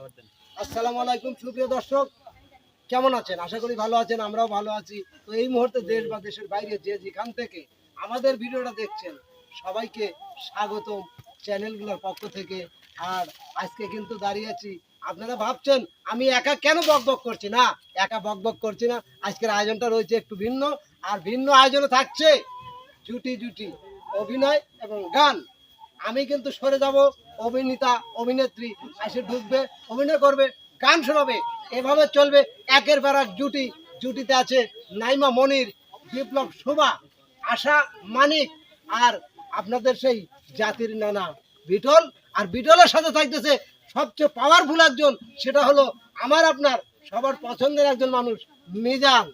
আসসালামু আলাইকুম, সুপ্রিয় দর্শক। কেমন আছেন? আশা করি ভালো আছেন, আমরাও ভালো আছি। তো এই মুহূর্তে দেশ বা দেশের বাইরে যে যেখান থেকে আমাদের ভিডিওটা দেখছেন, সবাইকে স্বাগতম চ্যানেলগুলোর পক্ষ থেকে। আর আজকে কিন্তু দাঁড়িয়েছি আপনারা ভাবছেন, আমি একা কেন বকবক করছি? না, একা বকবক করছি না। আজকের আয়োজনটা রয়েছে একটু ভিন্ন। আর ভিন্ন আয়োজনে থাকছে জুটি জুটি, অভিনয় এবং গান। আমি কিন্তু সরে যাব অভিনেতা, অভিনেত্রী এসে ঢুকবে, অভিনয় করবে, গান শোনাবে, এভাবে চলবে। একের এক জুটি, জুটিতে আছে নাইমা মনির, বিপ্লব শোভা, আশা মানিক আর আপনাদের সেই জাতির নানা বিটল। আর বিটলের সাথে থাকতেছে সবচেয়ে পাওয়ারফুল একজন, সেটা হলো আমার আপনার সবার পছন্দের একজন মানুষ, মিজান।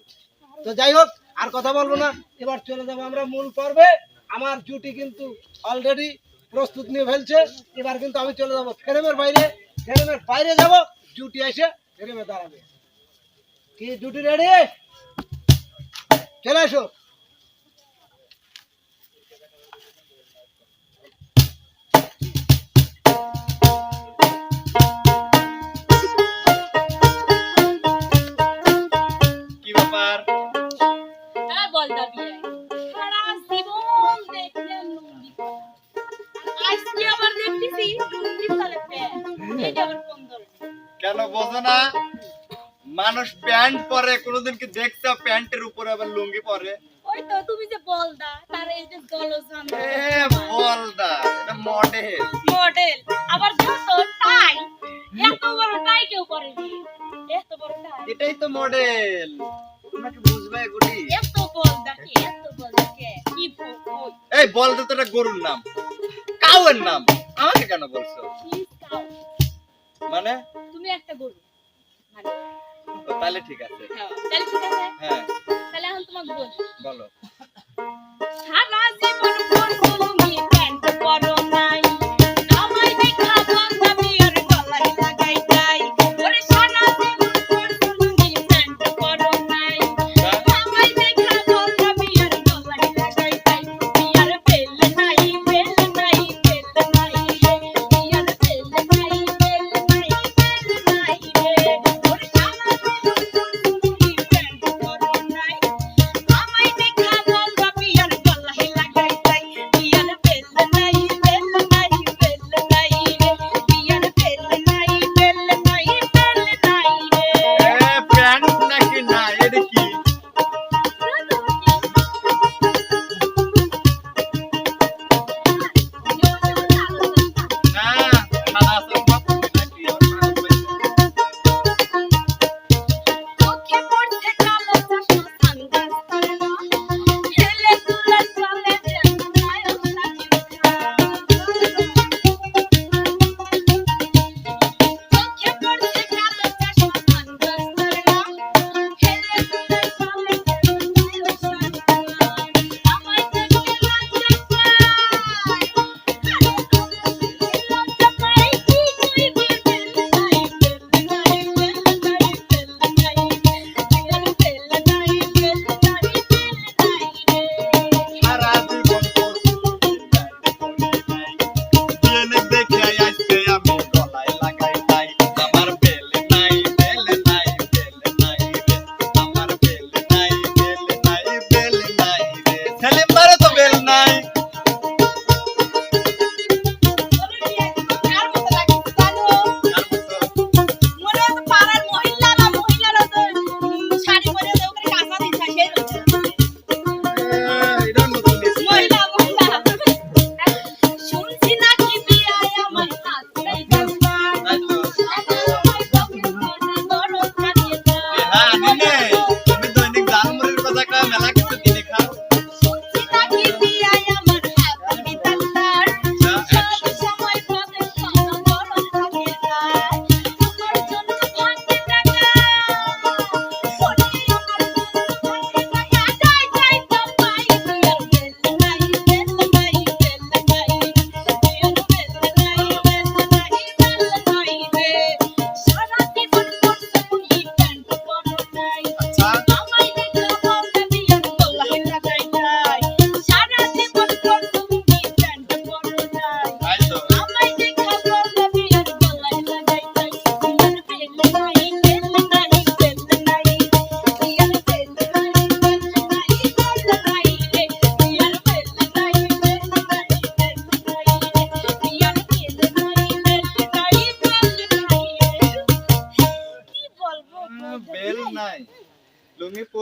তো যাই হোক, আর কথা বলব না। এবার চলে যাব আমরা মূল পর্বে। আমার জুটি কিন্তু অলরেডি প্রস্তুত নিয়ে ফেলছে। এবার কিন্তু আমি চলে যাব ফ্রেমের বাইরে। ফ্রেমের বাইরে যাব। জুটি এসে ফ্রেমে দাঁড়াবে। কি জুটি রেডি চলে এসো। দেখতেছি আবার কোন বোঝো না মানুষ প্যান্ট পরে কোনোদিন কি দেখছ প্যান্টের উপরে আবার লুঙ্গি পরে? ওই তো তুমি যে বলদা তার এই যে গলজান এ বলদা এটা মডেল মডেল আবার যত টাই এত বড় টাই কেউ করেনি এত বড় টাই। এটাই তো মডেল বুঝবে এত বলদা কে এত বলদা কে? কি ফুল এই বলদা তো এটা গরুর নাম। কাউয়ের নাম। আমাকে কেন বলছো? মানে? তুমি একটা গরু। তাহলে ঠিক আছে। হ্যাঁ তাহলে ঠিক আছে। হ্যাঁ। তাহলে এখন তোমাকে বলো। বলো। সারা জীবন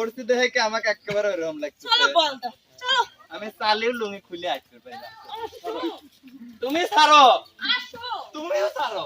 পরছি দেখে কি আমাকে একেবারে ওরকম লাগছে চলো বল দাও চলো। আমি চালিও লুঙ্গি খুলে আসতে পারি তুমি ছাড়ো। আসো। তুমিও ছাড়ো।